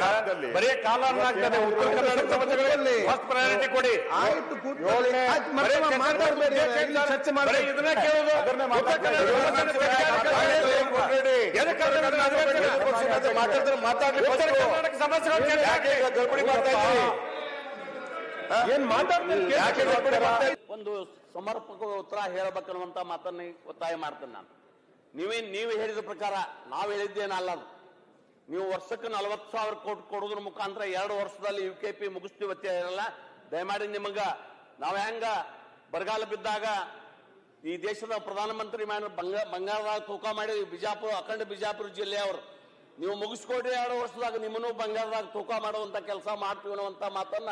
ಕಲಾಪದಲ್ಲಿ. ಬರೀ ಆಗ್ತದೆ ಉತ್ತರ ಕರ್ನಾಟಕ ಸಮಸ್ಯೆಗಳಲ್ಲಿ ಫಸ್ಟ್ ಪ್ರಯಾರಿಟಿ ಕೊಡಿ. ಆಯ್ತು ಮಾತಾಡ್ಬೇಡಿ. ಚರ್ಚೆ ಮಾಡಿ ಇದನ್ನ ಕೇಳೋದು? ಮಾತಾಡಿದ್ರೆ ಮಾತಾಡ್ಲಿ ಉತ್ತರ ಕರ್ನಾಟಕ ಸಮಸ್ಯೆಗಳು ಮಾಡ್ತಾ ಏನ್ ಮಾತಾಡ್ತಾರೆ? ಒಂದು ಸಮರ್ಪಕ ಉತ್ತರ ಹೇಳಬೇಕನ್ನುವಂತ ಮಾತನ್ನ ಒತ್ತಾಯ ಮಾಡ್ತೇನೆ ನಾನು. ನೀವೇನ್ ನೀವು ಹೇಳಿದ ಪ್ರಕಾರ ನಾವು ಹೇಳಿದ್ದೇನಲ್ಲ ಅದು. ನೀವು ವರ್ಷಕ್ಕೆ ನಲವತ್ತು ಸಾವಿರ ಕೋಟಿ ಕೊಡೋದ್ರ ಮುಖಾಂತರ ಎರಡು ವರ್ಷದಲ್ಲಿ ಯು ಕೆ ಪಿ ಮುಗಿಸ್ತೀವಿ ಅಂತ ಹೇಳಲ್ಲ ದಯಮಾಡಿ ನಿಮಗ, ನಾವು ಹೆಂಗ ಬರಗಾಲ ಬಿದ್ದಾಗ ಈ ದೇಶದ ಪ್ರಧಾನಮಂತ್ರಿ ಮ್ಯಾನ ಬಂಗ ಬಂಗಾಳದಾಗ ತೂಕ ಮಾಡಿ ಬಿಜಾಪುರ, ಅಖಂಡ ಬಿಜಾಪುರ ಜಿಲ್ಲೆಯವರು ನೀವು ಮುಗಿಸ್ಕೊಡ್ರಿ ಎರಡು ವರ್ಷದಾಗ, ನಿಮ್ಮನ್ನು ಬಂಗಾರದಾಗ ತೂಕ ಮಾಡುವಂತ ಕೆಲಸ ಮಾಡ್ತೀವಿ ಅನ್ನುವಂತ ಮಾತನ್ನ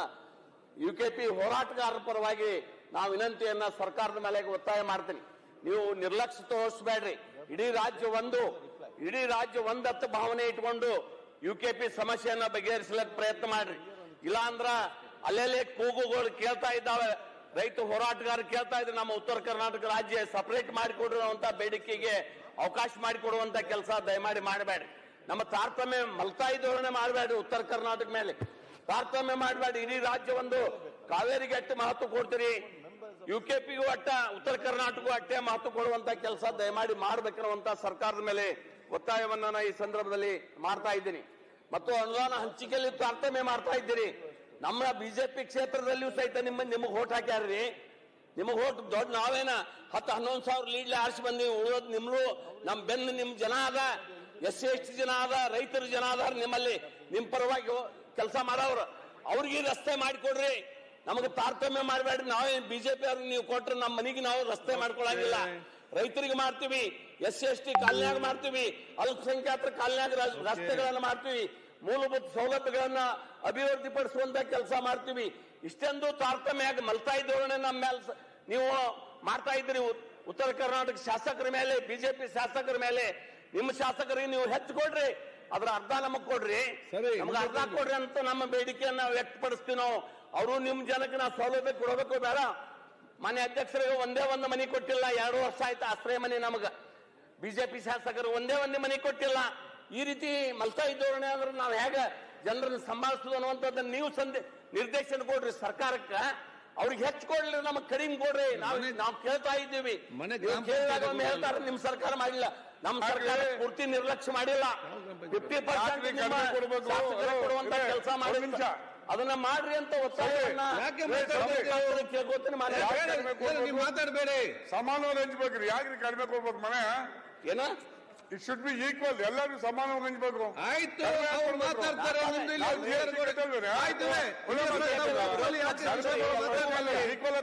ಯು ಕೆ ಪಿ ಹೋರಾಟಗಾರರ ಪರವಾಗಿ ನಾವು ವಿನಂತಿಯನ್ನ ಸರ್ಕಾರದ ಮೇಲೆ ಒತ್ತಾಯ ಮಾಡ್ತೀನಿ. ನೀವು ನಿರ್ಲಕ್ಷ್ಯ ತೋರಿಸ್ಬೇಡ್ರಿ ಇಡೀ ರಾಜ್ಯ ಒಂದು. ಇಡೀ ರಾಜ್ಯ ಒಂದತ್ತು ಭಾವನೆ ಇಟ್ಕೊಂಡು ಯು ಕೆ ಪಿ ಸಮಸ್ಯೆಯನ್ನ ಬಗೆಹರಿಸಲಿಕ್ಕೆ ಪ್ರಯತ್ನ ಮಾಡ್ರಿ. ಇಲ್ಲಾಂದ್ರ ಅಲ್ಲೆಲ್ಲೇ ಕೂಗುಗಳು ಕೇಳ್ತಾ ಇದ್ದಾವೆ. ರೈತ ಹೋರಾಟಗಾರ ಕೇಳ್ತಾ ಇದ್ರೆ ನಮ್ಮ ಉತ್ತರ ಕರ್ನಾಟಕ ರಾಜ್ಯ ಸಪರೇಟ್ ಮಾಡಿಕೊಡ್ರಿ ಅಂತ ಬೇಡಿಕೆಗೆ ಅವಕಾಶ ಮಾಡಿಕೊಡುವಂತ ಕೆಲಸ ದಯಮಾಡಿ ಮಾಡಬೇಡ್ರಿ. ನಮ್ಮ ತಾರತಮ್ಯ ಮಲ್ತಾ ಧೋರಣೆ ಮಾಡಬೇಡ್ರಿ ಉತ್ತರ ಕರ್ನಾಟಕ ಮೇಲೆ. ತಾರತಮ್ಯ ಮಾಡಬೇಡಿ ಇಡೀ ರಾಜ್ಯ ಒಂದು ಕಾವೇರಿಗೆ ಅಟ್ಟೆ ಮಹತ್ವ ಕೊಡ್ತೀರಿ. ಯು ಕೆ ಪಿಗೂ ಅಟ್ಟ ಉತ್ತರ ಕರ್ನಾಟಕಗೂ ಅಟ್ಟೆ ಮಹತ್ವ ಕೊಡುವಂತ ಕೆಲಸ ದಯಮಾಡಿ ಮಾಡ್ಬೇಕಿರುವಂತ ಸರ್ಕಾರದ ಮೇಲೆ ಒತ್ತಾಯವನ್ನ ನಾನು ಈ ಸಂದರ್ಭದಲ್ಲಿ ಮಾಡ್ತಾ ಇದ್ದೀನಿ. ಮತ್ತು ಅನುದಾನ ಹಂಚಿಕೆಯಲ್ಲಿ ತಾರತಮ್ಯ ಮಾಡ್ತಾ ಇದ್ದೀರಿ ನಮ್ಮ ಬಿಜೆಪಿ ಕ್ಷೇತ್ರದಲ್ಲಿಯೂ ಸಹಿತ ನಿಮ್ಮ, ನಿಮಗೆ ಓಟ್ ಹಾಕ್ಯಾರ್ರಿ. ನಿಮಗೆ ಓಟ್ ದೊಡ್ಡ ನಾವೇನ ಹತ್ತು ಹನ್ನೊಂದು ಸಾವಿರ ಲೀಡ್ಲಿ ಆರಿಸಿ ಬಂದೀವಿ ಉಳಿಯೋದು ನಿಮ್ಲು ನಮ್ಮ ಬೆನ್ನು ನಿಮ್ಮ ಜನ ಅದ, ಎಸ್ ಸಿ ಎಸ್ ಟಿ ಜನ ಅದ, ರೈತರ ಜನ ಅದಾರ ನಿಮ್ಮಲ್ಲಿ. ನಿಮ್ಮ ಪರವಾಗಿ ಕೆಲಸ ಮಾಡೋರು ಅವ್ರಿಗೆ ರಸ್ತೆ ಮಾಡಿಕೊಡ್ರಿ. ನಮಗೆ ತಾರತಮ್ಯ ಮಾಡಬೇಡ್ರಿ. ನಾವೇನು ಬಿಜೆಪಿ ಅವ್ರಿಗೆ ನೀವು ಕೊಟ್ರೆ ನಮ್ಮ ಮನೆಗೆ ನಾವು ರಸ್ತೆ ಮಾಡ್ಕೊಳಂಗಿಲ್ಲ. ರೈತರಿಗೆ ಮಾಡ್ತೀವಿ ಎಸ್ ಸಿ ಎಸ್ ಟಿ ಕಾಲನ್ಯಾಗ ಮಾಡ್ತೀವಿ ಅಲ್ಪಸಂಖ್ಯಾತರ ಕಾಲನ್ಯಾಗ ರಸ್ತೆಗಳನ್ನ ಮಾಡ್ತೀವಿ ಮೂಲಭೂತ ಸೌಲಭ್ಯಗಳನ್ನ ಅಭಿವೃದ್ಧಿಪಡಿಸುವಂತ ಕೆಲಸ ಮಾಡ್ತೀವಿ. ಇಷ್ಟೊಂದು ತಾರತಮ್ಯ ಆಗಿ ಮಲ್ತಾ ಧೋರಣೆ ನಮ್ಮ ಮೇಲೆ ನೀವು ಮಾಡ್ತಾ ಇದ್ರಿ ಉತ್ತರ ಕರ್ನಾಟಕ ಶಾಸಕರ ಮೇಲೆ ಬಿಜೆಪಿ ಶಾಸಕರ ಮೇಲೆ ನಿಮ್ಮ ಶಾಸಕರಿಗೆ ನೀವು ಹೆಚ್ಚು ಕೊಡ್ರಿ ಅದ್ರ ಅರ್ಧ ನಮಗ್ ಕೊಡ್ರಿ. ನಮ್ಗೆ ಅರ್ಧ ಕೊಡ್ರಿ ಅಂತ ನಮ್ಮ ಬೇಡಿಕೆಯನ್ನ ವ್ಯಕ್ತಪಡಿಸ್ತೀವಿ ನಾವು. ಅವರು ನಿಮ್ ಜನಕ್ಕೆ ನಾವು ಸೌಲಭ್ಯ ಕೊಡಬೇಕು ಬೇಡ. ಮನೆ ಅಧ್ಯಕ್ಷರಿಗೆ ಒಂದೇ ಒಂದು ಮನೆ ಕೊಟ್ಟಿಲ್ಲ. ಎರಡು ವರ್ಷ ಆಯ್ತು ಆಶ್ರಯ ಮನೆ ನಮಗ. ಬಿಜೆಪಿ ಶಾಸಕರು ಒಂದೇ ಒಂದೇ ಮನೆ ಕೊಟ್ಟಿಲ್ಲ. ಈ ರೀತಿ ಮಲ್ತಾಯಿ ಧೋರಣೆ ಅಂದ್ರೆ ನಾವು ಹೇಗೆ ಜನರನ್ನು ಸಂಭಾಳಿಸುದು ಅನ್ನುವಂಥದ್ದನ್ನು ನೀವು ಸಂದೆ ನಿರ್ದೇಶನ ಕೊಡ್ರಿ ಸರ್ಕಾರಕ್ಕ. ಅವ್ರಿಗೆ ಹೆಚ್ಚು ಕೊಡ್ಲಿ ನಮಗ್ ಕಡಿಮೆ ಕೊಡ್ರಿ. ನಾವು ನಾವು ಕೇಳ್ತಾ ಇದ್ದೀವಿ. ಮನೆ ಕೇಳಿದಾಗ ಹೇಳ್ತಾರೆ ನಿಮ್ ಸರ್ಕಾರ ಮಾಡಿಲ್ಲ. ನಮ್ ಸರ್ಕಾರ ಪೂರ್ತಿ ನಿರ್ಲಕ್ಷ್ಯ ಮಾಡಿಲ್ಲ. Fifty percent? ಕೊಡುವಂತ ಕೆಲಸ ಮಾಡಿ. ಅದನ್ನ ಮಾಡ್ರಿ ಅಂತ ಒತ್ತಾಯ ಮಾತಾಡ್ಬೇಡಿ. ಸಮಾನವಾಗಿ ಹಂಚ್ಬೇಕ್ರಿ. ಯಾಕ್ರಿ ಕಡಿಮೆ ಕೊಡ್ಬೇಕು ಮನೆ? ಏನ? ಇಟ್ ಶುಡ್ ಬಿ ಈಕ್ವಲ್ ಎಲ್ಲರೂ ಸಮಾನವಾಗಿ ಹಂಚ್ಬೇಕು. ಆಯ್ತು ಅವ್ರು ಮಾತಾಡ್ತಾರೆ ಕಡಿಮೆ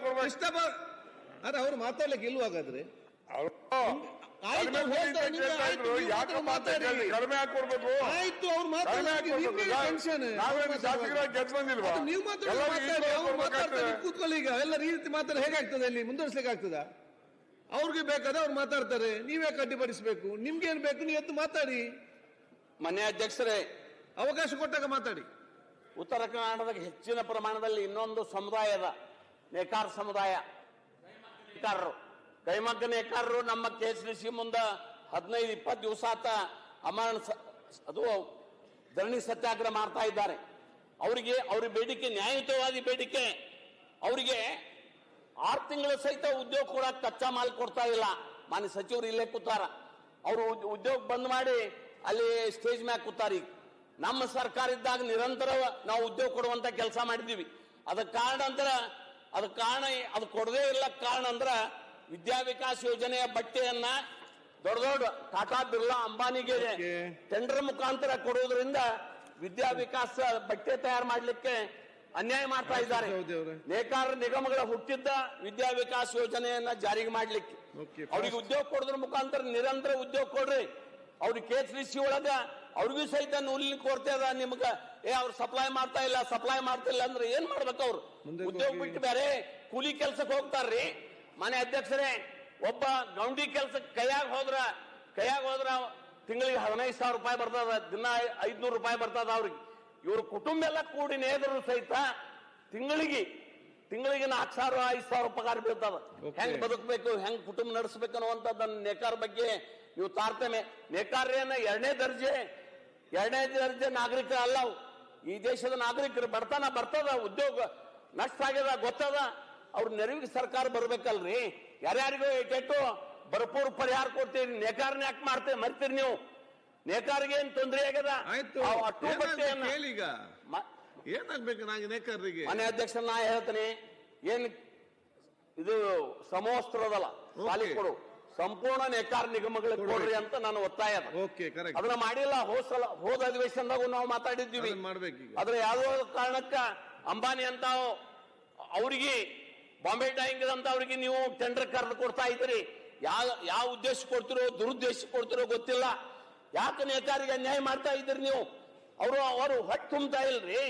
ಕೊಡ್ಬೇಕು, ಅರೆ ಅವ್ರು ಮಾತಾಡ್ಲಿಕ್ಕೆ ಇಲ್ವಾ ಹಾಗಾದ್ರೆ ಅವ್ರು ಆಯ್ತು, ಕಡಿಮೆ ಕೇಳ್ತಾ ಆಯ್ತು, ಇದ್ರು. ನೀವು ಯಾಕೆ ಮಾತಾಡಿ. ಮಾತಾಡಿ. ಕಡಿಮೆ ಹಾಕಿ ಕೊಡ್ಬೇಕು ಆಯ್ತು ಅವ್ರು ಅದು ನೀವು ಮಾತಾಡ್ತಾರೆ. ಕೂತ್ಕೊಳ್ಳಿ ಈಗ. ಎಲ್ಲ ಈ ರೀತಿ ಮಾತಾಡ ಹೇಗಾಗ್ತದೆ ಅಲ್ಲಿ? ಮುಂದುವರಿಸ್ಲಿಕ್ಕೆ ಆಗ್ತದ ಅವ್ರಿಗೆ ಬೇಕಾದ್ರೆ ಅವ್ರು ಮಾತಾಡ್ತಾರೆ. ನೀವೇ ಅಡ್ಡಿಪಡಿಸ್ಬೇಕು? ನಿಮ್ಗೆ ಏನ್ ಬೇಕು? ನೀವು ಎದ್ದು ಮಾತಾಡಿ. ಮನೆ ಅಧ್ಯಕ್ಷರೇ ಅವಕಾಶ ಕೊಟ್ಟಾಗ ಮಾತಾಡಿ. ಉತ್ತರ ಕನ್ನಡದ ಹೆಚ್ಚಿನ ಪ್ರಮಾಣದಲ್ಲಿ ಇನ್ನೊಂದು ಸಮುದಾಯದ ಅದ ನೇಕಾರ ಸಮುದಾಯ. ನೇಕಾರರು ಕೈಮಗ್ಗ ನೇಕಾರರು ನಮ್ಮ ಕೆ ಎಸ್ ಡಿ ಸಿ ಮುಂದೆ ಹದಿನೈದು, ಇಪ್ಪತ್ತು ದಿವಸ ಆತ ಅಮರಣ ಅದು ಧರಣಿ ಸತ್ಯಾಗ್ರಹ ಮಾಡ್ತಾ ಇದ್ದಾರೆ. ಅವರಿಗೆ, ಅವ್ರ ಬೇಡಿಕೆ, ನ್ಯಾಯಯುತವಾದಿ ಬೇಡಿಕೆ. ಅವರಿಗೆ ಆರು ತಿಂಗಳ ಸಹಿತ ಉದ್ಯೋಗ ಕೂಡ ಕಚ್ಚಾ ಮಾಲ್ ಕೊಡ್ತಾ ಇಲ್ಲ. ಮಾನ್ಯ ಸಚಿವರು ಇಲ್ಲೇ ಕೂತಾರ. ಅವರು ಉದ್ಯೋಗ ಬಂದ್ ಮಾಡಿ ಅಲ್ಲಿ ಸ್ಟೇಜ್ ಮ್ಯಾಗ ಕೂತಾರ. ಈಗ ನಮ್ಮ ಸರ್ಕಾರ ಇದ್ದಾಗ ನಿರಂತರ ನಾವು ಉದ್ಯೋಗ ಕೊಡುವಂತ ಕೆಲಸ ಮಾಡಿದೀವಿ ಅದಕ್ಕೆ ಕಾರಣ ಅಂದ್ರೆ ಅದಕ್ಕೆ ಕಾರಣ, ಅದು ಕೊಡದೇ ಇಲ್ಲ. ಕಾರಣ ಅಂದ್ರ ವಿದ್ಯಾ ವಿಕಾಸ್ ಯೋಜನೆಯ ಬಟ್ಟೆಯನ್ನ ದೊಡ್ಡ ದೊಡ್ಡ ಟಾಟಾ ಬಿರ್ಲಾ ಅಂಬಾನಿಗೆ ಟೆಂಡರ್ ಮುಖಾಂತರ ಕೊಡುವುದರಿಂದ ವಿದ್ಯಾ ವಿಕಾಸ ಬಟ್ಟೆ ತಯಾರು ಮಾಡಲಿಕ್ಕೆ ಅನ್ಯಾಯ ಮಾಡ್ತಾ ಇದ್ದಾರೆ. ನೇಕಾರ ನಿಗಮಗಳ ಹುಟ್ಟಿದ್ದ ವಿದ್ಯಾ ವಿಕಾಸ್ ಯೋಜನೆಯನ್ನ ಜಾರಿಗೆ ಮಾಡ್ಲಿಕ್ಕೆ. ಅವ್ರಿಗೆ ಉದ್ಯೋಗ ಕೊಡೋದ್ರ ಮುಖಾಂತರ ನಿರಂತರ ಉದ್ಯೋಗ ಕೊಡ್ರಿ. ಅವ್ರಿಗೆ ಕೆ ಸಿ ಸಿ ಒಳಗ ಅವ್ರಿಗೂ ಸಹಿತ ನೂಲಿನ ಕೊರತೆ ಅದ. ನಿಮ್ಗ ಏ ಅವ್ರು ಸಪ್ಲೈ ಮಾಡ್ತಾ ಇಲ್ಲ ಸಪ್ಲೈ ಮಾಡ್ತಾ ಇಲ್ಲ ಅಂದ್ರೆ ಏನ್ ಮಾಡ್ಬೇಕು ಅವ್ರು? ಉದ್ಯೋಗ ಬಿಟ್ಟು ಬೇರೆ ಕೂಲಿ ಕೆಲ್ಸಕ್ಕೆ ಹೋಗ್ತಾರ್ರಿ. ಮನೆ ಅಧ್ಯಕ್ಷರೇ ಒಬ್ಬ ಗೌಂಡಿ ಕೆಲ್ಸಕ್ಕೆ ಕೈಯಾಗ ಹೋದ್ರ ಕೈಯಾಗ ಹೋದ್ರ ತಿಂಗಳಿಗೆ ಹದಿನೈದು ಸಾವಿರ ರೂಪಾಯಿ ಬರ್ತದ ದಿನ ಐದ್ನೂರು ರೂಪಾಯಿ ಬರ್ತದ ಅವ್ರಿಗೆ. ಇವ್ರ ಕುಟುಂಬ ಎಲ್ಲ ಕೂಡಿ ನೇದ್ರು ಸಹಿತ ತಿಂಗಳಿಗೆ ತಿಂಗಳಿಗೆ ನಾಲ್ಕು ಸಾವಿರ ಐದು ಸಾವಿರ ಪಗಾರ ಬೀಳ್ತದ. ಹೆಂಗ್ ಬದುಕಬೇಕು ಹೆಂಗ್ ಕುಟುಂಬ ನಡೆಸಬೇಕು ಅನ್ನುವಂಥದ್ದನ್ನ ನೇಕಾರ ಬಗ್ಗೆ ನೀವು ತಾರತಮ್ಯ ನೇಕಾರ್ಯನ ಎರಡನೇ ದರ್ಜೆ ಎರಡನೇ ದರ್ಜೆ ನಾಗರಿಕ ಅಲ್ಲ ಅವು. ಈ ದೇಶದ ನಾಗರಿಕರು ಬಡತನ ಬರ್ತದ ಉದ್ಯೋಗ ನಷ್ಟ ಆಗ್ಯದ ಗೊತ್ತದ? ಅವ್ರ ನೆರವಿಗೆ ಸರ್ಕಾರ ಬರ್ಬೇಕಲ್ರಿ? ಯಾರ್ಯಾರಿಗೂ ಏಟೇಟು ಭರ್ಪೂರ್ ಪರಿಹಾರ ಕೊಡ್ತೀರಿ ನೇಕಾರನ ಯಾಕೆ ಮಾಡ್ತೀರಿ ಮರ್ತೀರಿ ನೀವು. ನೇಕಾರಿಗೆ ಏನ್ ತೊಂದರೆ ಆಗ್ಯದ? ಏನಾಗ್ಬೇಕು ನಾಗೆ ನೇಕಾರರಿಗೆ? ಮನೆ ಅಧ್ಯಕ್ಷ ನಾ ಹೇಳ್ತೀನಿ ಏನ್ ಇದು ಸಮವಸ್ತ್ರದಲ್ಲ ಸಾಲಿ ಕೊಡು. ಸಂಪೂರ್ಣ ನೇಕಾರ ನಿಗಮಗಳಿಗೆ ಕೊಡ್ರಿ ಅಂತ ನಾನು ಒತ್ತಾಯ ಅದ. Okay correct. ಅದನ್ನ ಮಾಡಿಲ್ಲ ಹೋದ್ ಸಲ ಹೋದ ಅಧಿವೇಶನದಾಗ ನಾವು ಮಾತಾಡಿದ್ದೀವಿ. ಆದ್ರೆ ಯಾವ್ದೋ ಕಾರಣಕ್ಕ ಅಂಬಾನಿ ಅಂತ ಅವ್ರಿಗೆ ಬಾಂಬೆ ಅಂತ ಅವ್ರಿಗೆ ನೀವು ಟೆಂಡರ್ ಕರೆದು ಕೊಡ್ತಾ ಇದ್ದೀರಿ. ಯಾವ ಯಾವ ಉದ್ದೇಶ ಕೊಡ್ತಿರೋ, ದುರುದ್ದೇಶ ಕೊಡ್ತಿರೋ ಗೊತ್ತಿಲ್ಲ. ಯಾಕೆ ನೇಕಾರಿಗೆ ಅನ್ಯಾಯ ಮಾಡ್ತಾ ಇದ್ದೀರಿ ನೀವು? ಅವರು ಅವರು ಹೊಟ್ಟೆ ತುಂಬ್ತಾ ಇಲ್ರಿ.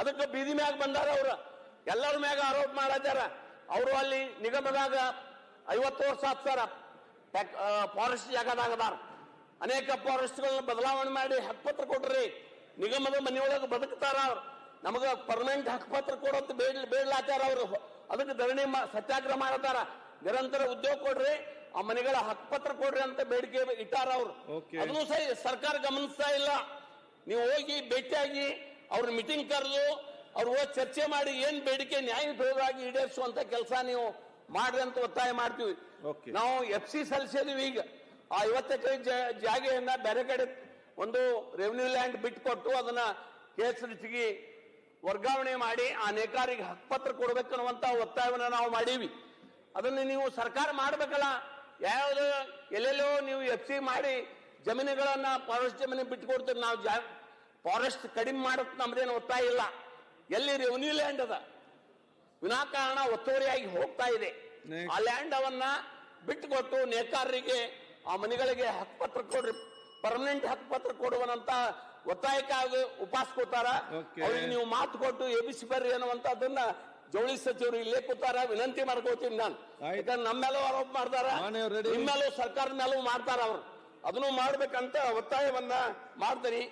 ಅದಕ್ಕೆ ಬೀದಿ ಮ್ಯಾಗ ಬಂದಾರ ಅವರು. ಎಲ್ಲರ ಮ್ಯಾಗ ಆರೋಪ ಮಾಡತ್ತಾರ. ಅವರು ಅಲ್ಲಿ ನಿಗಮದಾಗ ಐವತ್ತು ವರ್ಷ ಆಗ್ತಾರ ಫಾರೆಸ್ಟ್ ಜಾಗದಾಗದಾರ. ಅನೇಕ ಫಾರೆಸ್ಟ್ಗಳನ್ನ ಬದಲಾವಣೆ ಮಾಡಿ ಹಕ್ಕುಪತ್ರ ಕೊಡ್ರಿ ನಿಗಮದ ಮನೆಯೊಳಗೆ ಬದುಕ್ತಾರ ಅವ್ರು. ನಮಗ ಪರ್ಮನೆಂಟ್ ಹಕ್ಕುಪತ್ರ ಕೊಡೋದು ಬೇಡ ಬೇಡ್ಲಾತಾರ ಅವರು. ಅದಕ್ಕೆ ಧರಣಿ ಸತ್ಯಾಗ್ರಹ ಮಾಡತಾರ. ನಿರಂತರ ಉದ್ಯೋಗ ಕೊಡ್ರಿ ಆ ಮನೆಗಳ ಹಕ್ಕುಪತ್ರ ಕೊಡ್ರಿ ಅಂತ ಬೇಡಿಕೆ ಇಟ್ಟಾರ ಅವ್ರು. ಅದನ್ನು ಸಹ ಸರ್ಕಾರ ಗಮನಿಸ್ತಾ ಇಲ್ಲ. ನೀವು ಹೋಗಿ ಭೇಟಿಯಾಗಿ ಅವ್ರ ಮೀಟಿಂಗ್ ಕರೆದು ಅವ್ರು ಹೋಗಿ ಚರ್ಚೆ ಮಾಡಿ ಏನ್ ಬೇಡಿಕೆ ನ್ಯಾಯಯುತವಾಗಿ ಈಡೇರಿಸುವಂತ ಕೆಲಸ ನೀವು ಮಾಡ್ರಿ ಅಂತ ಒತ್ತಾಯ ಮಾಡ್ತೀವಿ. ನಾವು ಎಫ್ ಸಿ ಸಲ್ಲಿಸಿದೀವಿ ಈಗ. ಆ ಐವತ್ತು ಎಕರೆ ಜಾಗೆಯನ್ನ ಬೇರೆ ಕಡೆ ಒಂದು ರೆವಿನ್ಯೂ ಲ್ಯಾಂಡ್ ಬಿಟ್ಕೊಟ್ಟು ಅದನ್ನ ಕೆ ವರ್ಗಾವಣೆ ಮಾಡಿ ಆ ನೇಕಾರಿಗೆ ಹಕ್ಕುಪತ್ರ ಕೊಡ್ಬೇಕನ್ನುವಂತ ಒತ್ತಾಯವನ್ನು ನಾವು ಮಾಡೀವಿ. ಅದನ್ನು ನೀವು ಸರ್ಕಾರ ಮಾಡ್ಬೇಕಲ್ಲ? ಯಾವ್ದು ಎಲ್ಲೆಲ್ಲೋ ನೀವು ಎಫ್ ಸಿ ಮಾಡಿ ಜಮೀನುಗಳನ್ನ ಫಾರೆಸ್ಟ್ ಜಮೀನು ಬಿಟ್ಟುಕೊಡ್ತೀವಿ ನಾವು ಜಾ ಫಾರೆಸ್ಟ್ ಕಡಿಮೆ ಮಾಡಕ್ ನಮ್ದೇನು ಒತ್ತಾಯ ಇಲ್ಲ. ಎಲ್ಲಿ ರೆವಿನ್ಯೂ ಲ್ಯಾಂಡ್ ಅದ? ವಿನಾಕಾರಣ ಒತ್ತುವರಿಯಾಗಿ ಹೋಗ್ತಾ ಇದೆ. ಆ ಲ್ಯಾಂಡ್ ಅವನ್ನ ಬಿಟ್ಟುಕೊಟ್ಟು ನೇಕಾರರಿಗೆ ಆ ಮನೆಗಳಿಗೆ ಹಕ್ಕುಪತ್ರ ಕೊಡ್ರಿ ಪರ್ಮನೆಂಟ್ ಹಕ್ಕುಪತ್ರ ಕೊಡುವನಂತ ಒತ್ತಾಯಕ್ಕಾಗಿ ಆಗಿ ಕೂತಾರ. ಅವ್ರಿಗೆ ನೀವು ಮಾತು ಕೊಟ್ಟು ಎಬಿಸಿ ಬರ್ರಿ ಅನ್ನುವಂತದನ್ನ ಜವಳಿ ಸಚಿವರು ಇಲ್ಲೇ ಕೂತಾರ. ವಿನಂತಿ ಮಾಡ್ಕೋತೀನಿ ನಾನು. ಯಾಕಂದ್ರೆ ನಮ್ಮ ಮೇಲೂ ಆರೋಪ ಮಾಡ್ತಾರ ನಿಮ್ಮೆಲ್ಲೂ ಸರ್ಕಾರದ ಮೇಲೂ ಮಾಡ್ತಾರ ಅವ್ರು. ಅದನ್ನು ಮಾಡ್ಬೇಕಂತ ಒತ್ತಾಯವನ್ನ ಮಾಡ್ತೀರಿ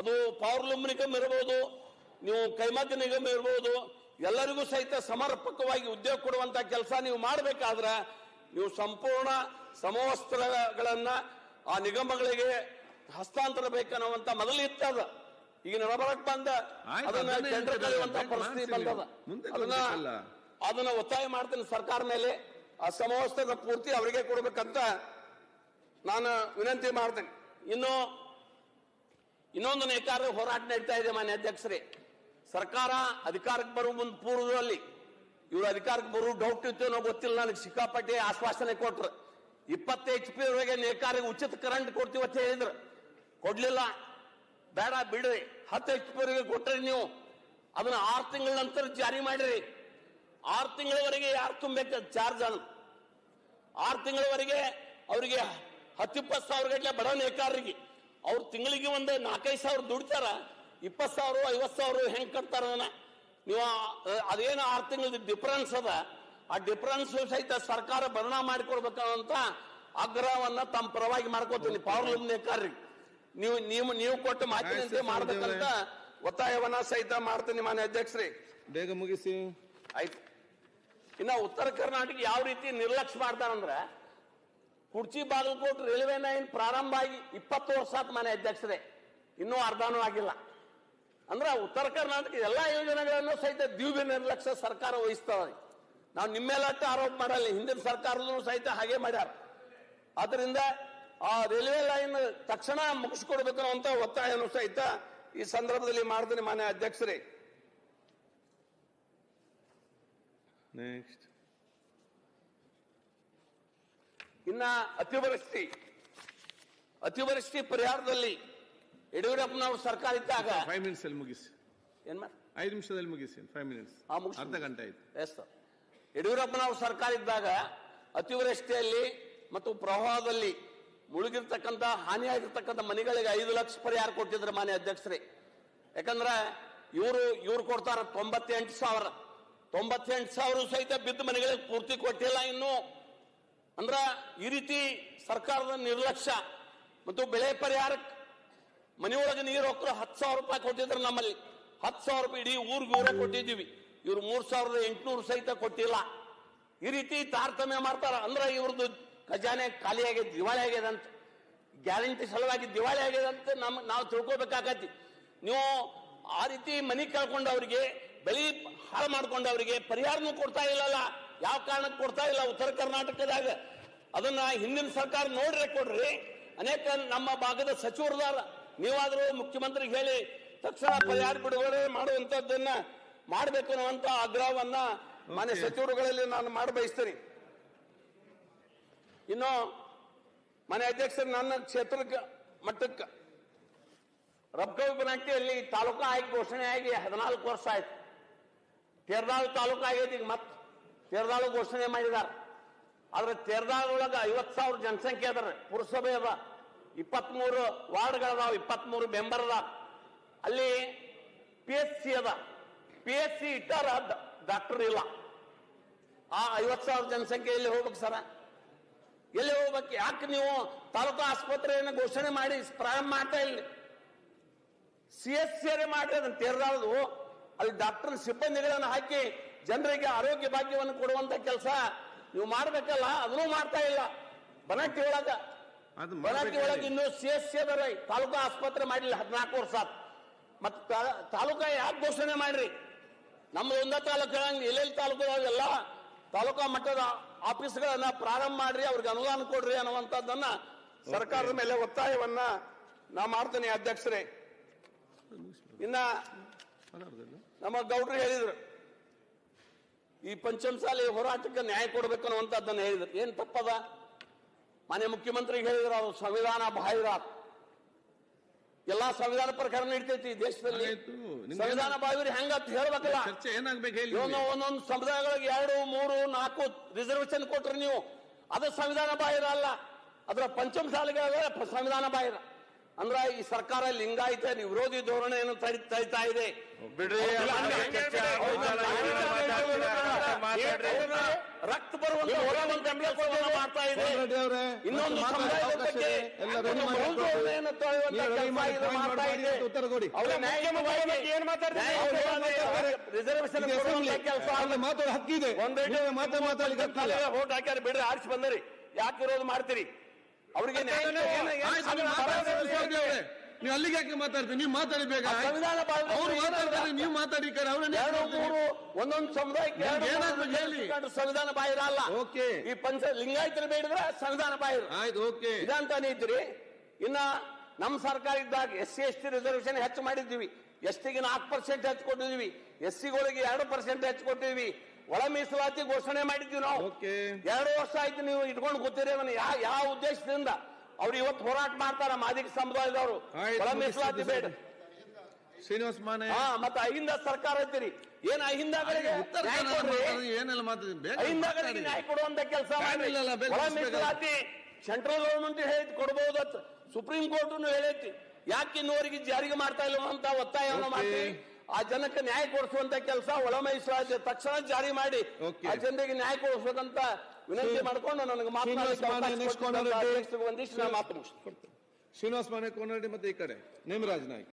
ಅದು ಪವರ್ಲೂಮ್ ನಿಗಮ ಇರಬಹುದು ನೀವು ಕೈಮದ್ದ ನಿಗಮ ಇರಬಹುದು ಎಲ್ಲರಿಗೂ ಸಹಿತ ಸಮರ್ಪಕವಾಗಿ ಉದ್ಯೋಗ ಕೊಡುವಂತ ಕೆಲಸ ನೀವು ಮಾಡಬೇಕಾದ್ರೆ ನೀವು ಸಂಪೂರ್ಣ ಸಮವಸ್ತ್ರಗಳನ್ನ ಆ ನಿಗಮಗಳಿಗೆ ಹಸ್ತಾಂತರ ಬೇಕನ್ನುವಂತ ಮೊದಲು ಇತ್ತದ ಈಗ ನಡಬರಕ್ ಬಂದ ಅದನ್ನ ಟೆಂಡರ್ ಕರೆಯುವಂತ ಪರಿಸ್ಥಿತಿ ಬಂದದ. ಅದನ್ನ ಅದನ್ನ ಒತ್ತಾಯ ಮಾಡ್ತೇನೆ ಸರ್ಕಾರ ಮೇಲೆ. ಆ ಸಮವಸ್ತ್ರದ ಪೂರ್ತಿ ಅವರಿಗೆ ಕೊಡ್ಬೇಕಂತ ನಾನು ವಿನಂತಿ ಮಾಡ್ತೇನೆ. ಇನ್ನು ಇನ್ನೊಂದು ನೇಕಾರ ಹೋರಾಟ ನಡೀತಾ ಇದೆ ಮಾನ್ಯ ಅಧ್ಯಕ್ಷರೇ. ಸರ್ಕಾರ ಅಧಿಕಾರಕ್ಕೆ ಬರುವ ಮುಂದೆ ಪೂರ್ವದಲ್ಲಿ ಇವರು ಅಧಿಕಾರಕ್ಕೆ ಬರುವ ಡೌಟ್ ಇತ್ತೇನೋ ಗೊತ್ತಿಲ್ಲ ನನಗೆ ಸಿಕ್ಕಾಪಟ್ಟೆ ಆಶ್ವಾಸನೆ ಕೊಟ್ರು. ಇಪ್ಪತ್ತು ಎಚ್ ಪಿ ನೇಕಾರಿಗೆ ಉಚಿತ ಕರೆಂಟ್ ಕೊಡ್ತೀವಿ ಅಂತ ಹೇಳಿದ್ರು. ಕೊಡ್ಲಿಲ್ಲ. ಬೇಡ, ಬಿಡ್ರಿ. ಹತ್ತು ಎಚ್ ಕೊಟ್ರಿ ನೀವು ಅದನ್ನ ಆರು ತಿಂಗಳ ನಂತರ ಜಾರಿ ಮಾಡಿರಿ. ಆರು ತಿಂಗಳವರೆಗೆ ಯಾರು ತುಂಬಬೇಕು? ಚಾರ್ಜ್ ಅನ್ನು. ಆರು ತಿಂಗಳವರೆಗೆ ಅವರಿಗೆ ಹತ್ತಿಪ್ಪತ್ತು ಸಾವಿರ ಗಟ್ಟಲೆ ಬಡ ನೇಕಾರರಿಗೆ. ಅವ್ರು ತಿಂಗಳಿಗೆ ಒಂದು ನಾಲ್ಕೈದು ಸಾವಿರ ದುಡ್ತಾರ. ಇಪ್ಪತ್ತು ಸಾವಿರ, ಐವತ್ತು ಸಾವಿರ ಹೆಂಗೆ ಕಟ್ತಾರ ಅದನ್ನ? ನೀವು ಅದೇನು ಆರು ತಿಂಗಳ ಡಿಫರೆನ್ಸ್ ಅದ? ಆ ಡಿಫರೆನ್ಸ್ ಸಹಿತ ಸರ್ಕಾರ ಭರಣ ಮಾಡಿಕೊಡ್ಬೇಕಂತ ಆಗ್ರಹವನ್ನ ತಮ್ಮ ಪರವಾಗಿ ಮಾಡ್ಕೋತೀನಿ ಪವರ್ ಲೂಮ್ ನೇಕಾರರಿಗೆ. ನೀವು ನೀವು ನೀವು ಕೊಟ್ಟ ಮಾತಿನಂತೆ ಮಾಡ್ಬೇಕಂತ ಒತ್ತಾಯವನ್ನ ಸಹಿತ ಮಾಡ್ತೀನಿ ಮಾನ್ಯ ಅಧ್ಯಕ್ಷರೇ. ಬೇಗ ಮುಗಿಸಿ. ಆಯ್ತು. ಇನ್ನ ಉತ್ತರ ಕರ್ನಾಟಕ ಯಾವ ರೀತಿ ನಿರ್ಲಕ್ಷ್ಯ ಮಾಡ್ತಾರಂದ್ರ ಕುರ್ಚಿ ಬಾಗಲಕೋಟ್ ರೈಲ್ವೆ ಲೈನ್ ಪ್ರಾರಂಭ ಆಗಿ ಇಪ್ಪತ್ತು ವರ್ಷ ಆತ್ ಮನೆ ಅಧ್ಯಕ್ಷರೇ. ಇನ್ನೂ ಅರ್ಧನೂ ಆಗಿಲ್ಲ. ಅಂದ್ರ ಉತ್ತರ ಕರ್ನಾಟಕ ಎಲ್ಲಾ ಯೋಜನೆಗಳನ್ನು ಸಹಿತ ದಿವ್ಯ ನಿರ್ಲಕ್ಷ್ಯ ಸರ್ಕಾರ ವಹಿಸ್ತದೆ ನಾವು ನಿಮ್ಮೆಲ್ಲ ಆರೋಪ ಮಾಡಲ್ಲ ಹಿಂದಿನ ಸರ್ಕಾರದಲ್ಲೂ ಸಹಿತ ಹಾಗೆ ಮಾಡ್ಯಾರ. ಆದ್ರಿಂದ ಆ ರೈಲ್ವೆ ಲೈನ್ ತಕ್ಷಣ ಮುಗಿಸ್ಕೊಡ್ಬೇಕು ಅಂತ ಒತ್ತಾಯನೂ ಸಹಿತ ಈ ಸಂದರ್ಭದಲ್ಲಿ ಮಾಡ್ತೀನಿ ಮಾನ್ಯ ಅಧ್ಯಕ್ಷರೇ. ನೆಕ್ಸ್ಟ್ ಇನ್ನ ಅತಿವೃಷ್ಟಿ. ಅತಿವೃಷ್ಟಿ ಪರಿಹಾರದಲ್ಲಿ ಯಡಿಯೂರಪ್ಪನವರು ಸರ್ಕಾರ ಇದ್ದಾಗ ಫೈವ್ ಮಿನಿಟ್ಸ್ ಅಲ್ಲಿ ಮುಗಿಸಿ. ಏನ್ ಮಾಡ್ ಐದು ನಿಮಿಷದಲ್ಲಿ ಮುಗಿಸಿ ಫೈವ್ ಮಿನಿಟ್ಸ್. ಅರ್ಧ ಗಂಟೆ ಆಯ್ತು. ಎಸ್ ಸರ್ ಯಡಿಯೂರಪ್ಪನವ್ರ ಸರ್ಕಾರ ಇದ್ದಾಗ ಅತಿವೃಷ್ಟಿಯಲ್ಲಿ ಮತ್ತು ಪ್ರವಾಹದಲ್ಲಿ ಮುಳುಗಿರ್ತಕ್ಕಂಥ ಹಾನಿಯಾಗಿರ್ತಕ್ಕಂಥ ಮನೆಗಳಿಗೆ ಐದು ಲಕ್ಷ ಪರಿಹಾರ ಕೊಟ್ಟಿದ್ರು ಮಾನ್ಯ ಅಧ್ಯಕ್ಷರೇ. ಯಾಕಂದ್ರೆ ಇವರು, ಇವ್ರು ಕೊಡ್ತಾರ ತೊಂಬತ್ತೆಂಟು ಸಾವಿರ. ತೊಂಬತ್ತೆಂಟು ಸಾವಿರ ಸಹಿತ ಬಿದ್ದ ಮನೆಗಳಿಗೆ ಪೂರ್ತಿ ಕೊಟ್ಟಿಲ್ಲ ಇನ್ನು. ಅಂದ್ರ ಈ ರೀತಿ ಸರ್ಕಾರದ ನಿರ್ಲಕ್ಷ್ಯ ಮತ್ತು ಬೆಳೆ ಪರಿಹಾರಕ್ಕೆ ಮನೆಯೊಳಗೆ ನೀರು ಹೋಗ್ರು ಹತ್ತು ಸಾವಿರ ರೂಪಾಯಿ ಕೊಟ್ಟಿದ್ರು ನಮ್ಮಲ್ಲಿ. ಹತ್ತು ಸಾವಿರ ರೂಪಾಯಿ ಇಡೀ ಊರಿಗೆ ಊರ ಕೊಟ್ಟಿದ್ದೀವಿ. ಇವ್ರು ಮೂರು ಸಾವಿರದ ಎಂಟುನೂರು ಸಹಿತ ಕೊಟ್ಟಿಲ್ಲ. ಈ ರೀತಿ ತಾರತಮ್ಯ ಮಾಡ್ತಾರ. ಅಂದ್ರೆ ಇವ್ರದ್ದು ಖಜಾನೆ ಖಾಲಿ ಆಗ್ಯದ ದಿವಾಳಿ ಆಗ್ಯದಂತ, ಗ್ಯಾರಂಟಿ ಸಲುವಾಗಿ ದಿವಾಳಿ ಆಗ್ಯದಂತ ನಮ್ ನಾವು ತಿಳ್ಕೊಬೇಕಾಗತ್ತಿ ನೀವು ಆ ರೀತಿ ಮನಿ ಕಳ್ಕೊಂಡವರಿಗೆ ಬೆಳಿ ಹಾಳು ಮಾಡ್ಕೊಂಡವರಿಗೆ ಪರಿಹಾರನೂ ಕೊಡ್ತಾ ಇಲ್ಲಲ್ಲ. ಯಾವ ಕಾರಣಕ್ಕೆ ಕೊಡ್ತಾ ಇಲ್ಲ? ಉತ್ತರ ಕರ್ನಾಟಕದಾಗ. ಅದನ್ನ ಹಿಂದಿನ ಸರ್ಕಾರ ನೋಡ್ರೆ ಕೊಡ್ರಿ. ಅನೇಕ ನಮ್ಮ ಭಾಗದ ಸಚಿವರದಾರ, ನೀವಾದರೂ ಮುಖ್ಯಮಂತ್ರಿಗೆ ಹೇಳಿ, ತಕ್ಷಣ ಪರಿಹಾರ ಬಿಡುಗಡೆ ಮಾಡುವಂತದ್ದನ್ನ ಮಾಡ್ಬೇಕು ಅನ್ನುವಂತ ಆಗ್ರಹವನ್ನ ಮನೆ ಸಚಿವರುಗಳಲ್ಲಿ ನಾನು ಮಾಡಿ ಬಯಸ್ತೇನೆ. ಇನ್ನು ಮನೆ ಅಧ್ಯಕ್ಷರು ನನ್ನ ಕ್ಷೇತ್ರಕ್ಕೆ ಮಟ್ಟಕ್ಕೆ ಇಲ್ಲಿ ತಾಲೂಕು ಆಯ್ಕೆ ಘೋಷಣೆ ಆಗಿ ಹದಿನಾಲ್ಕು ವರ್ಷ ಆಯ್ತು. ತೇರ್ದಾಳು ತಾಲೂಕು ಆಗೈತಿ ಈಗ ಮತ್ತೆ ತೇರ್ದಾಳು ಘೋಷಣೆ ಮಾಡಿದ್ದಾರೆ ಆದ್ರೆ ತೇರ್ದಾಳೊಳಗೆ ಒಳಗ ಐವತ್ ಸಾವಿರ ಜನಸಂಖ್ಯೆ ಅದರ ಪುರಸಭೆ ಅದ. ಇಪ್ಪತ್ಮೂರು ವಾರ್ಡ್ಗಳದಾವ ಇಪ್ಪತ್ಮೂರು ಮೆಂಬರ್ ಅದ ಅಲ್ಲಿ ಪಿ ಎಚ್ ಸಿ ಅದ. ಪಿ ಎಚ್ ಸಿ ಇಟ್ಟಾರ ಡಾಕ್ಟರ್ ಇಲ್ಲ. ಆ ಐವತ್ತು ಸಾವಿರ ಜನಸಂಖ್ಯೆಯಲ್ಲಿ ಹೋಗ್ಬೇಕು ಸರ? ಎಲ್ಲಿ ಹೋಗ್ಬೇಕು? ಯಾಕೆ ನೀವು ತಾಲೂಕು ಆಸ್ಪತ್ರೆಯನ್ನು ಘೋಷಣೆ ಮಾಡಿ ಪ್ರಾರಂಭ ಮಾಡ್ತಾ ಇಲ್ಲ ಸಿ ಎಸ್ ಸಿ ಮಾಡಿ ಅದನ್ನ ತೆರೆದಾಳದು ಅಲ್ಲಿ ಡಾಕ್ಟರ್ ಸಿಬ್ಬಂದಿಗಳನ್ನು ಹಾಕಿ ಜನರಿಗೆ ಆರೋಗ್ಯ ಭಾಗ್ಯವನ್ನು ಕೊಡುವಂತ ಕೆಲಸ ನೀವು ಮಾಡ್ಬೇಕಲ್ಲ ಅದನ್ನೂ ಮಾಡ್ತಾ ಇಲ್ಲ. ಬನಟ್ಟಿ ಒಳಗ. ಅದು ಬನಟ್ಟಿ ಒಳಗೆ ಇನ್ನು ಸಿ ಎಸ್ ಸಿ ಅದರ ತಾಲೂಕು ಆಸ್ಪತ್ರೆ ಮಾಡಿಲ್ಲ ಹದಿನಾಲ್ಕು ವರ್ಷ ಮತ್ತ ತಾಲೂಕಾ ಯಾಕೆ ಘೋಷಣೆ ಮಾಡ್ರಿ? ನಮ್ಮ ಒಂದ ತಾಲೂಕು ಹೇಳಂಗ್ ಎಲ್ಲೆಲ್ಲಿ ತಾಲೂಕು ಎಲ್ಲ ತಾಲೂಕಾ ಮಟ್ಟದ ಆಫೀಸ್ಗಳನ್ನ ಪ್ರಾರಂಭ ಮಾಡ್ರಿ ಅವ್ರಿಗೆ ಅನುದಾನ ಕೊಡ್ರಿ ಅನ್ನುವಂಥದ್ದನ್ನ ಸರ್ಕಾರದ ಮೇಲೆ ಒತ್ತಾಯವನ್ನ ನಾ ಮಾಡ್ತೇನೆ ಅಧ್ಯಕ್ಷರೇ. ಇನ್ನ ನಮ್ಮ ಗೌಡ್ರು ಹೇಳಿದ್ರು ಈ ಪಂಚಮಸಾಲಿ ಹೋರಾಟಕ್ಕೆ ನ್ಯಾಯ ಕೊಡಬೇಕು ಅನ್ನುವಂಥದ್ದನ್ನು ಹೇಳಿದ್ರು. ಏನ್ ತಪ್ಪದ? ಮಾನ್ಯ ಮುಖ್ಯಮಂತ್ರಿಗೆ ಹೇಳಿದ್ರು ಅವರು ಸಂವಿಧಾನ ಬಾಹಿರ. ಎಲ್ಲಾ ಸಂವಿಧಾನ ಪ್ರಕಾರ ನಡೀತೈತಿ ಈ ದೇಶದಲ್ಲಿ. ಸಂವಿಧಾನ ಬಾಹಿರ ಹೆಂಗಂತ ಹೇಳ್ಬೇಕಲ್ಲ. ಚರ್ಚೆ ಏನಾಗ್ಬೇಕು ಹೇಳಿ ಒಂದೊಂದು ಸಮುದಾಯಗಳಿಗೆ ಎರಡು ಮೂರು ನಾಲ್ಕು ರಿಸರ್ವೇಶನ್ ಕೊಟ್ರಿ ನೀವು. ಅದು ಸಂವಿಧಾನ ಬಾಹಿರ ಅಲ್ಲ ಅದರ ಪಂಚಮ ಸಾಲಿಗಳ ಸಂವಿಧಾನ ಬಾಹಿರ ಅಂದ್ರ ಈ ಸರ್ಕಾರ ಲಿಂಗಾಯಿತ ವಿರೋಧಿ ಧೋರಣೆಯನ್ನು ತಡಿ ತಡಿತಾ ಇದೆ. ಬಿಡ್ರಿ ರಕ್ತ ಬರುವಂತ ಮಾಡ್ತಾ ಇದೆ. ಇನ್ನೊಂದು ಸಮುದಾಯದ ಬಗ್ಗೆ ಒಂದು ಇದು ಮಾಡ್ತಾ ಉತ್ತರ ಕೊಡಿ. ಏನ್? ರಿಸರ್ವೇಶನ್. ಕೆಲಸ ಮಾತಾಡೋ ಹಕ್ಕಿದೆ ಮಾತಾ ಹಾಕ್ಯಾರ ಬಿಡ್ರಿ ಆರಿಸಿ ಬಂದರಿ. ಯಾಕೆ ವಿರೋಧ ಮಾಡ್ತೀರಿ? ಅವ್ರಿಗೆ ನೀವು ಅಲ್ಲಿಗೆ ಯಾಕೆ ಮಾತಾಡ್ತೀವಿ ನೀವು ಮಾತಾಡಿ ಬೇಗ ಆ ಸಂವಿಧಾನ ಅವ್ರು ಮಾತಾಡ್ತಾರೆ ನೀವು ಮಾತಾಡಿ ಕಡೆ ಅವ್ರನ್ನ ಎರಡು ಮೂರು ಒಂದೊಂದು ಸಮುದಾಯಕ್ಕೆ ಎರಡು ಹೇಳಿ? ಸಂವಿಧಾನ ಬಾಹಿರ ಅಲ್ಲ. ಓಕೆ. ಈ ಪಂಚ ಲಿಂಗಾಯತರು ಬೇಡಿದ್ರೆ ಸಂವಿಧಾನ ಬಾಹಿರ. ಆಯ್ತು ಓಕೆ. ಇದಂತಾನೆ ಇದ್ರಿ ಇನ್ನ ನಮ್ಮ ಸರ್ಕಾರ ಇದ್ದಾಗ S C S T reservation ಹೆಚ್ಚು ಮಾಡಿದ್ದೀವಿ. ಎಸ್ ಟಿಗೆ ನಾಲ್ಕು ಪರ್ಸೆಂಟ್ ಹೆಚ್ಚು ಕೊಟ್ಟಿದ್ವಿ ಎಸ್ ಸಿಗಳಿಗೆ ಎರಡು ಪರ್ಸೆಂಟ್ ಹೆಚ್ಚು ಕೊಟ್ಟಿದ್ವಿ ಒಳ ಮೀಸಲಾತಿ ಘೋಷಣೆ ಮಾಡಿದ್ವಿ ನಾವು. ಎರಡು ವರ್ಷ ಆಯ್ತು ನೀವು ಇಟ್ಕೊಂಡು ಕೂತೀರಿ ಅವನ್ನ ಯಾವ ಯಾವ ಉದ್ದೇಶದಿಂದ? ಅವ್ರು ಇವತ್ತು ಹೋರಾಟ ಮಾಡ್ತಾರ ಮಾದಿಗ ಸಮುದಾಯದವರು ಬೇಡ. ಶ್ರೀನಿವಾಸ್ ಮಾನೆ. ಮತ್ತೆ ಅಹಿಂದ ಸರ್ಕಾರ ಐತಿರಿ. ಏನ್ ಅಹಿಂದಗಳಿಗೆ ಏನೆಲ್ಲ ಅಹಿಂದಗಳಿಗೆ ನ್ಯಾಯ ಕೊಡುವಂತ ಕೆಲಸ. ಮೀಸಲಾತಿ ಸೆಂಟ್ರಲ್ ಗೌರ್ಮೆಂಟ್ ಹೇಳಿ ಕೊಡಬಹುದು ಸುಪ್ರೀಂ ಕೋರ್ಟ್ ಹೇಳೈತಿ ಯಾಕೆ ಇನ್ನೂವರೆಗೆ ಜಾರಿಗೆ ಮಾಡ್ತಾ ಇಲ್ಲ ಅಂತ ಒತ್ತಾಯವನ್ನು. ಮಾಡಿ ಆ ಜನಕ್ಕೆ ನ್ಯಾಯ ಕೊಡಿಸುವಂತ ಕೆಲಸ ಒಳ ಮೀಸಲಾತಿ ತಕ್ಷಣ ಜಾರಿ ಮಾಡಿ. ಆ ಜನರಿಗೆ ನ್ಯಾಯ ಕೊಡಿಸ್ಬೇಕಂತ ವಿನಂತಿ ಮಾಡ್ಕೊಂಡು ನನಗೆ ಮಾತನಾಡಿ ಒಂದಿಷ್ಟು ನಾನು ಮಾತು ಮುಗಿಸ್ತೀನಿ ಶ್ರೀನಿವಾಸ ಮಾನೆ ಕೋನರೆಡ್ಡಿ ಮತ್ತೆ ಈ ಕಡೆ. ನೇಮರಾಜ್ ನಾಯ್ಕ.